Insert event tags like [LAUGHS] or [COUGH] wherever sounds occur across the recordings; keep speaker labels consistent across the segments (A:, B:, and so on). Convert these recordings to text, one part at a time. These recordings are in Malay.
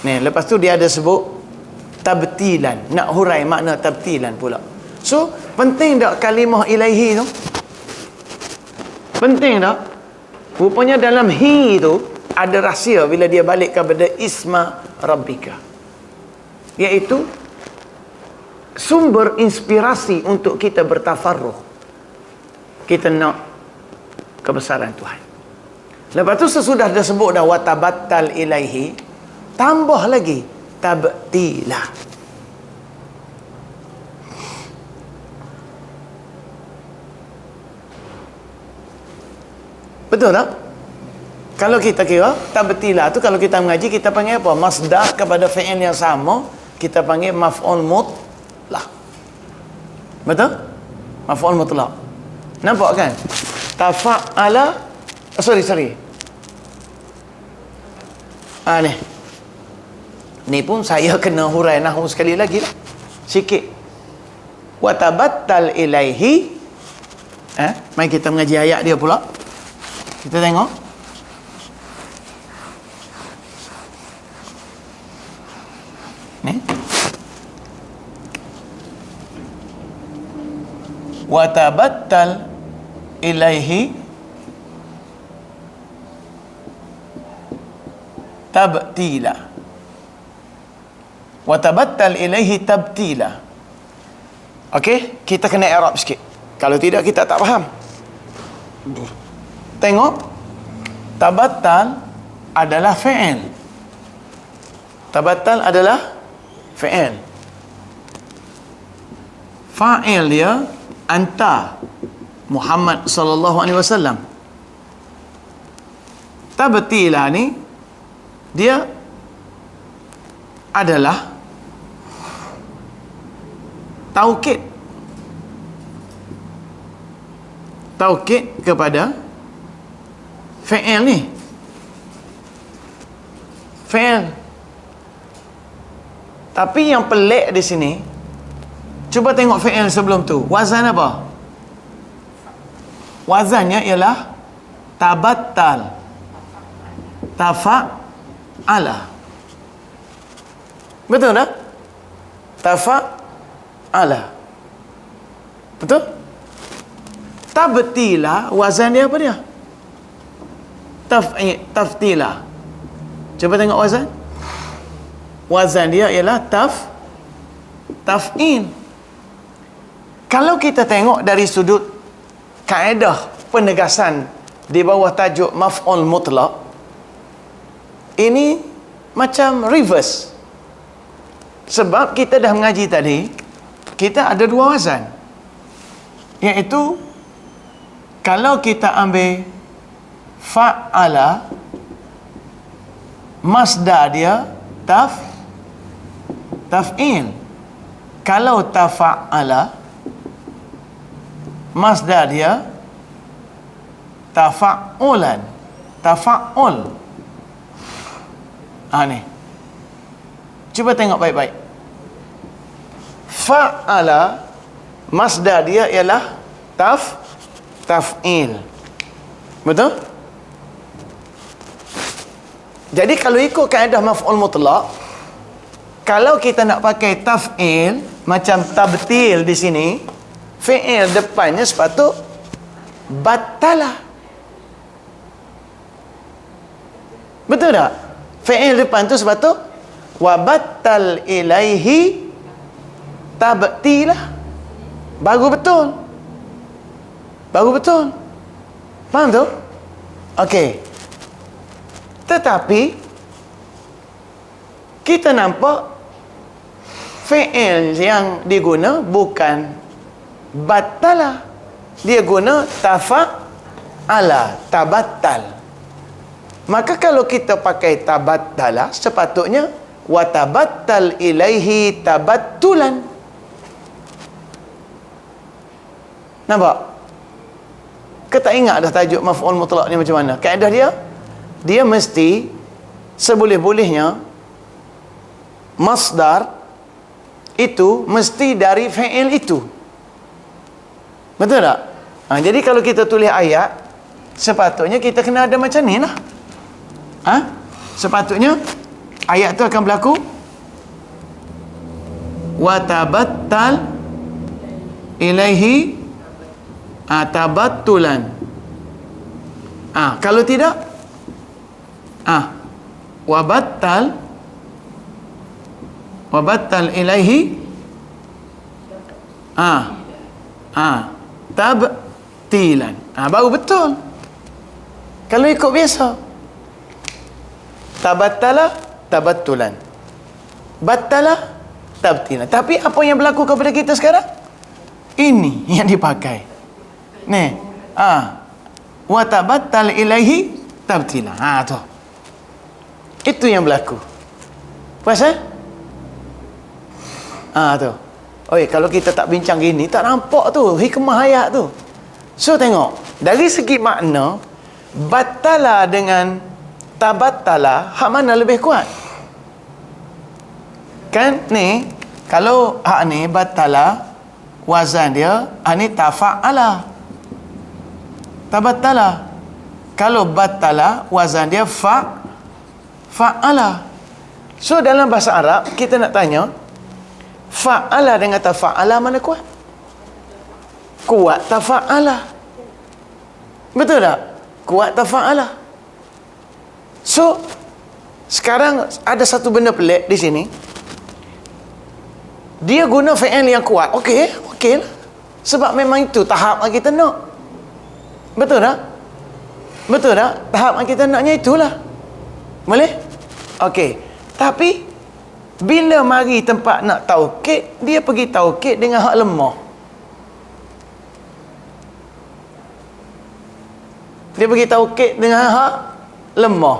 A: Ni, lepas tu dia ada sebut tabtilan. Nak hurai makna tabtilan pula. So, penting tak kalimah ilaihi tu? Penting tak? Rupanya dalam hi tu ada rahsia bila dia balik kepada isma rabbika. Iaitu sumber inspirasi untuk kita bertafarruh. Kita nak kebesaran Tuhan. Lepas tu sesudah dia sebut dah watabattal ilaihi, tambah lagi tabtila. Betul tak? Kalau kita kira tabtila tu kalau kita mengaji kita panggil apa? Masdar kepada fi'il yang sama kita panggil maf'ul mutlaq. Betul? Maf'ul mutlaq. Nampak kan? Tafa'ala oh, sorry sorry. Ah ni. Ni pun saya [LAUGHS] kena hurai nahu sekali lagi lah. Sikit. Wa tabattal ilaihi eh mari kita mengaji ayat dia pula. Kita tengok. Ni. Wa tabattal ilaihi tabtila. Wa tabattal ilaihi tabtila. Okey, kita kena i'rab sikit. Kalau tidak kita tak faham. Tengok tabattal adalah fi'il. Tabattal adalah fi'il. Fa'il dia anta Muhammad sallallahu alaihi wasallam. Tabtila ni dia adalah taukid taukid kepada fi'il ni. Fi'il tapi yang pelik di sini cuba tengok fi'il sebelum tu. Wazan apa? Wazannya ialah tabattal tafa'ala. Betul tak? Tafa'ala betul? Tabtila wazan dia apa dia? Taf'i taftila cuba tengok wazan. Wazan dia ialah taf taf'in. Kalau kita tengok dari sudut kaedah penegasan di bawah tajuk maf'ul mutlaq ini macam reverse. Sebab kita dah mengaji tadi kita ada dua wazan. Iaitu kalau kita ambil fa'ala masdar dia taf taf'il. Kalau tafa'ala masdar dia tafa'ulan tafa'ul. Ha ni. Cuba tengok baik-baik fa'ala masdar dia ialah taf taf'il. Betul? Jadi kalau ikut kaedah maf'ul mutlaq kalau kita nak pakai taf'il macam tabtil di sini fi'il depannya sepatut batala. Betul tak? Fi'il depan tu sepatut wa ilaihi tabtilah baru betul. Baru betul. Faham tu? Okey. Tetapi kita nampak fi'il yang diguna bukan batala. Dia guna tafa ala tabattal maka kalau kita pakai tabattala sepatutnya wa tabattal ilaihi tabattulan nampak kita tak ingat dah tajuk maf'ul mutlak ni macam mana kaedah dia dia mesti seboleh-bolehnya masdar itu mesti dari fi'il itu betul tak? Ha, jadi kalau kita tulis ayat sepatutnya kita kena ada macam ni lah ha? sepatutnya ayat tu akan berlaku wa tabattal ilaihi tabattulan ah kalau tidak ah wa battal wa battal ilaihi ah ah tabtilan. Ah baru betul. Kalau ikut biasa. Tabattala tabattulan. Battala tabtilan. Tapi apa yang berlaku kepada kita sekarang? Ini yang dipakai ni ah wa tabattal ilaihi tabtila ha tu. Itu yang berlaku. Puas eh ah tu. Oi, kalau kita tak bincang gini, tak nampak tu. Hikmah ayat tu. So tengok, dari segi makna, batala dengan tabatala, hak mana lebih kuat? Kan? Ni, kalau hak ni batala, wazan dia, hak ni tafa'ala. Tabatala. Kalau batala, wazan dia fa' fa'ala. So dalam bahasa Arab, kita nak tanya, Fa'ala dengan tafa'ala mana kuat? Kuat tafa'ala. Betul tak? Kuat tafa'ala. So, sekarang ada satu benda pelik di sini. Dia guna fa'al yang kuat. Okey, okey lah. Sebab memang itu tahap yang kita nak. Betul tak? Betul tak? Tahap yang kita naknya itulah. Boleh? Okey. Tapi, bila mari tempat nak taukid, dia pergi taukid dengan hak lemah. Dia pergi taukid dengan hak lemah.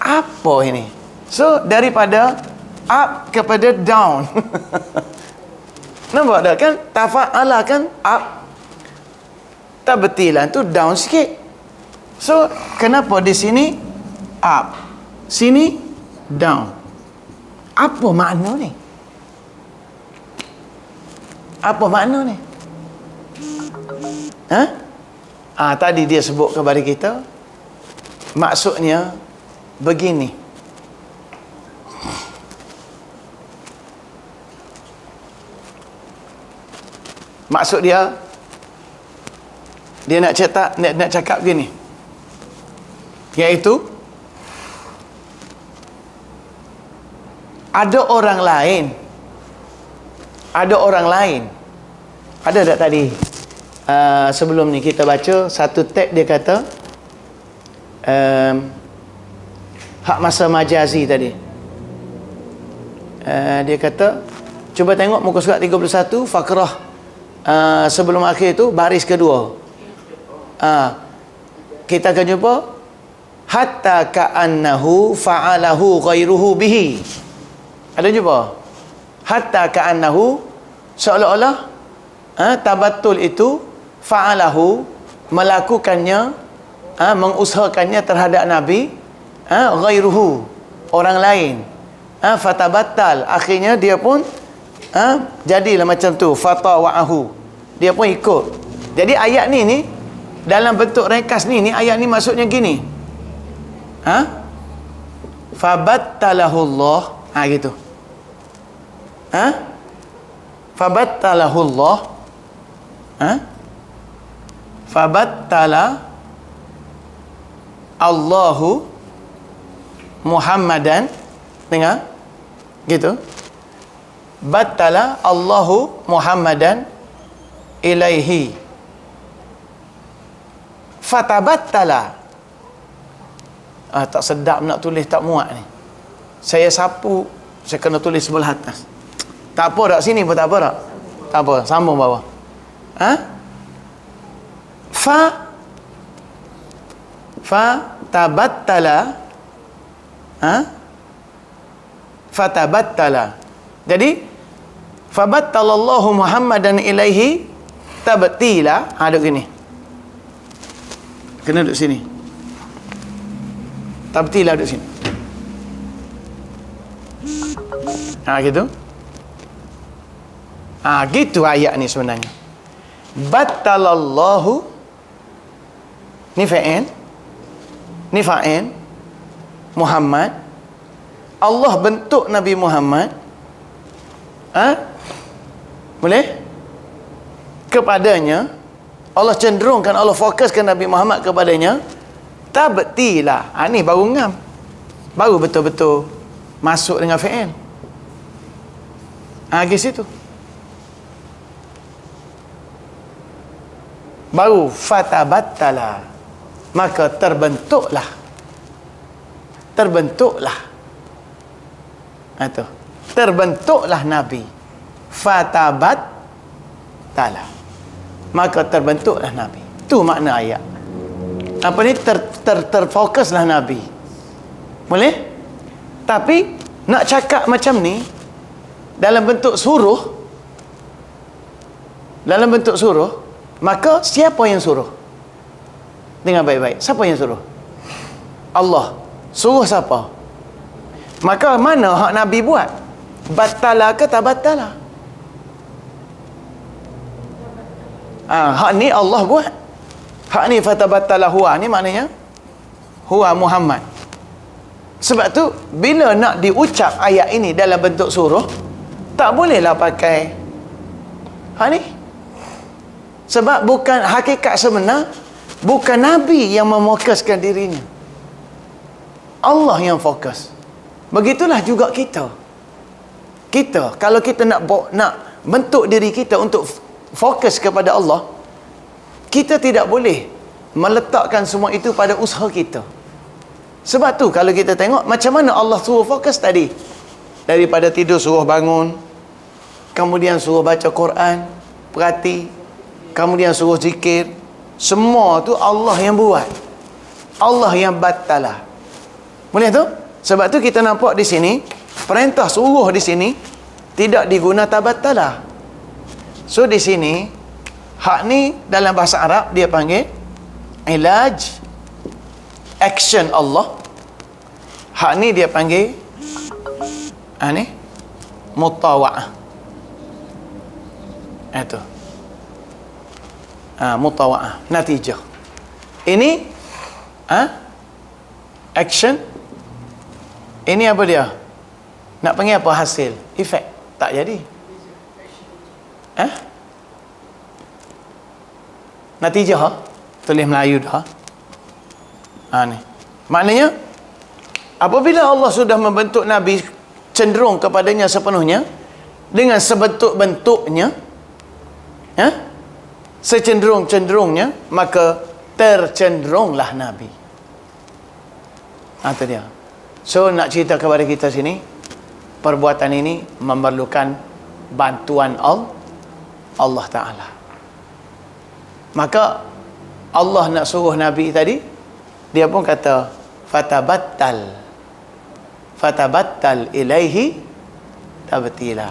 A: Apa ini? So, daripada up kepada down. [LAUGHS] Nampak tak kan? Tafa'ala kan up. Tabtilan tu down sikit. So, kenapa di sini up? Sini down. Apa makna ni? Apa makna ni? Ha? Ah tadi dia sebut kepada kita maksudnya begini. Maksud dia dia nak cetak nak, nak cakap begini. Iaitu ada orang lain. Ada orang lain. Ada tak tadi? Uh, sebelum ni kita baca satu tag dia kata um, hak masa majazi tadi. Uh, dia kata cuba tengok muka surat 31 fakrah. Uh, sebelum akhir tu baris kedua uh, kita akan jumpa? Hatta ka'annahu fa'alahu ghairuhu bihi. Ada jumpa? Hatta ka'annahu seolah-olah ha, tabatul itu fa'alahu melakukannya ha, mengusahakannya terhadap Nabi ha, ghairuhu orang lain. Ha, fatabattal akhirnya dia pun ha, jadilah macam tu. Fatawa'ahu. Dia pun ikut. Jadi ayat ni ni dalam bentuk rekas ni ni ayat ni maksudnya gini ha fabattalahullah Allah Ha gitu. Ha? Fabattalahu Allah. Ha? Fabattala Allahu Muhammadan dengar gitu battala Allahu Muhammadan ilaihi fatabattala. Ah tak sedap nak tulis tak muat ni. Saya sapu saya kena tulis sebelah atas. Tak apa tak sini pun tak apa tak tak apa sambung bawah. Ha? Fa fa tabattala ha? Fa tabattala jadi fabattalallahu muhammadan ilaihi tabtila. Ha duduk sini kena duduk sini tabtila duduk sini Ha gitu. Ha gitu ayat ni sebenarnya. Battalallahu ni fa'il ni fa'il Muhammad Allah bentuk Nabi Muhammad ha? boleh kepadanya Allah cenderungkan Allah fokuskan Nabi Muhammad kepadanya tabtilah ha, ni baru ngam baru betul-betul masuk dengan fi'il ha, di situ baru fatabattala maka terbentuklah terbentuklah itu. Terbentuklah Nabi. Fatabat tala. Maka terbentuklah Nabi. Itu makna ayat. Apa ni? Ter, ter, terfokuslah Nabi. Boleh? Tapi, nak cakap macam ni, dalam bentuk suruh, dalam bentuk suruh, maka siapa yang suruh? Dengar baik-baik. Siapa yang suruh? Allah. Suruh siapa? Maka mana hak Nabi buat? Batala ke tak batala? Ha, hak ni Allah buat. Hak ni fatabatala huwa ni maknanya huwa Muhammad. Sebab tu bila nak diucap ayat ini dalam bentuk suruh tak bolehlah pakai hak ni. Sebab bukan hakikat sebenar bukan nabi yang memokuskan dirinya. Allah yang fokus. Begitulah juga kita. Kita kalau kita nak nak bentuk diri kita untuk fokus kepada Allah, kita tidak boleh meletakkan semua itu pada usaha kita. Sebab tu kalau kita tengok macam mana Allah suruh fokus tadi. Daripada tidur suruh bangun, kemudian suruh baca Quran, perhati, kemudian suruh zikir, semua tu Allah yang buat. Allah yang batalah. Boleh tu? Sebab tu kita nampak di sini perintah suruh di sini tidak diguna tabattalah. So di sini hak ni dalam bahasa Arab dia panggil ilaj action Allah. Hak ni dia panggil ha ni mutawa'ah. Itu. Ah ha, mutawa'ah, natijah. Ini ah ha? action ini apa dia? Nak panggil apa hasil? Efek. Tak jadi. Eh? Natijah ha? Tulis Melayu dah. Ha ni. Maknanya apabila Allah sudah membentuk Nabi cenderung kepadanya sepenuhnya dengan sebentuk-bentuknya ya? Secenderung-cenderungnya maka tercenderunglah Nabi. Ha, itu dia. So nak cerita kepada kita sini perbuatan ini memerlukan bantuan Allah Taala. Maka Allah nak suruh Nabi tadi dia pun kata fatabattal fatabattal ilaihi tabtila.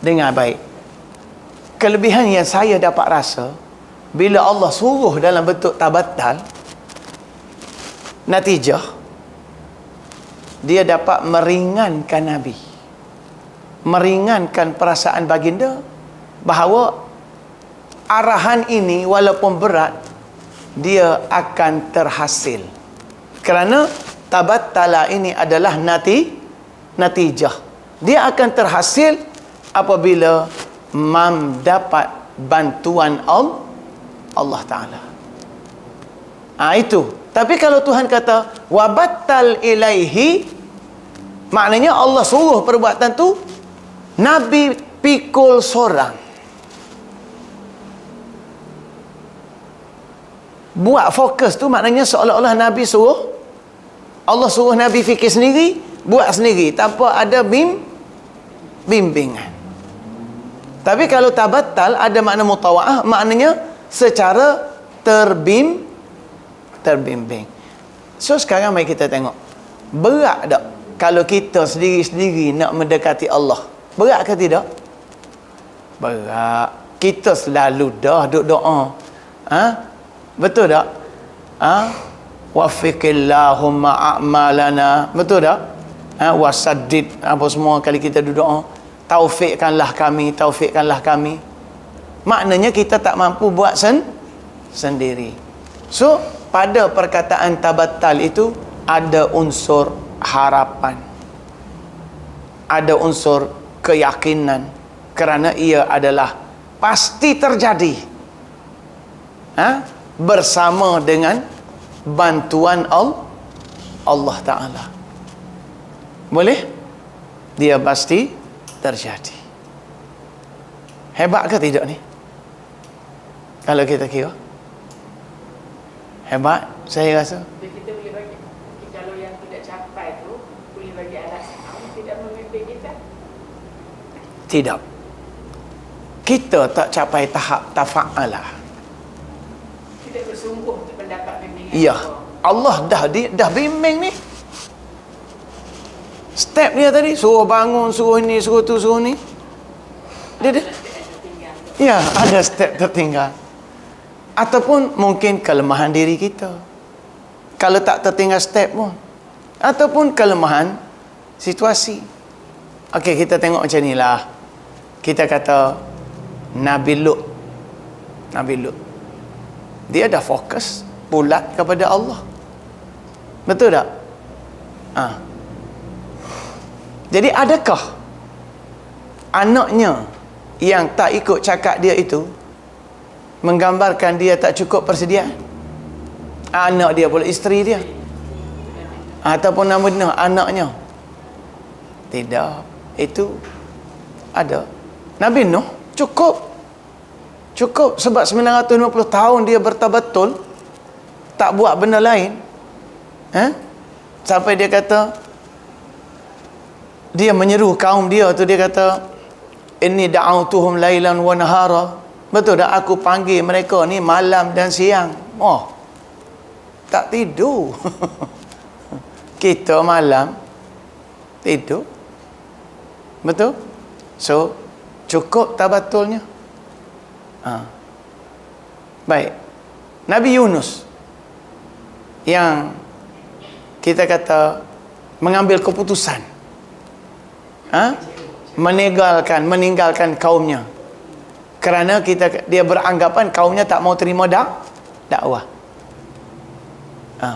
A: Dengar baik. Kelebihan yang saya dapat rasa bila Allah suruh dalam bentuk tabattal natijah dia dapat meringankan Nabi meringankan perasaan baginda bahawa arahan ini walaupun berat dia akan terhasil. Kerana tabattala ini adalah nati natijah. Dia akan terhasil apabila mam dapat bantuan Allah Allah Ta'ala. Ha, itu. Tapi kalau Tuhan kata wabattal ilaihi maknanya Allah suruh perbuatan tu Nabi pikul seorang. Buat fokus tu maknanya seolah-olah Nabi suruh Allah suruh Nabi fikir sendiri, buat sendiri tanpa ada bim bimbingan. Tapi kalau tabattal ada makna mutawaah, maknanya secara terbim terbimbing. So sekarang mari kita tengok. Berat tak kalau kita sendiri-sendiri nak mendekati Allah? Berat ke tidak? Berat. Kita selalu dah duk doa. Ha? Betul tak? Ha? Wafiqillahumma a'malana. Betul tak? Ha? Wasaddid. Apa semua kali kita duduk doa. Taufikkanlah kami. Taufikkanlah kami. Maknanya kita tak mampu buat sen sendiri. So, pada perkataan tabatal itu ada unsur harapan ada unsur keyakinan kerana ia adalah pasti terjadi ha? Bersama dengan bantuan Al- Allah Ta'ala boleh? dia pasti terjadi hebat ke tidak ni? kalau kita kira hebat saya rasa
B: Jadi kita boleh bagi kalau yang tidak capai tu boleh bagi alasan Allah tidak memimpin kita.
A: tidak kita tak capai tahap tafa'alah
B: Tidak bersungguh untuk mendapat bimbingan.
A: Ya,
B: Allah.
A: Dah di, dah bimbing ni. Step dia tadi suruh bangun, suruh ini, suruh tu, suruh ni. Dia dia. Ya, ada step tertinggal. Ataupun mungkin kelemahan diri kita. Kalau tak tertinggal step pun. Ataupun kelemahan situasi. Okey, kita tengok macam ni lah. Kita kata Nabi Lut. Nabi Lut. Dia dah fokus bulat kepada Allah. Betul tak? Ha. Jadi adakah anaknya yang tak ikut cakap dia itu menggambarkan dia tak cukup persediaan? Anak dia pula isteri dia. Ataupun nama dia anaknya. Tidak. Itu ada. Nabi Nuh cukup. Cukup sebab 950 tahun dia bertabatul tak buat benda lain. Eh? Sampai dia kata dia menyeru kaum dia tu dia kata inni da'autuhum lailan wa nahara. Betul tak aku panggil mereka ni malam dan siang. Oh. Tak tidur. [LAUGHS] Kita malam tidur. Betul? So cukup tabatulnya. Ha. Baik. Nabi Yunus yang kita kata mengambil keputusan. Ha? meninggalkan meninggalkan kaumnya. Kerana kita dia beranggapan kaumnya tak mau terima dak dakwah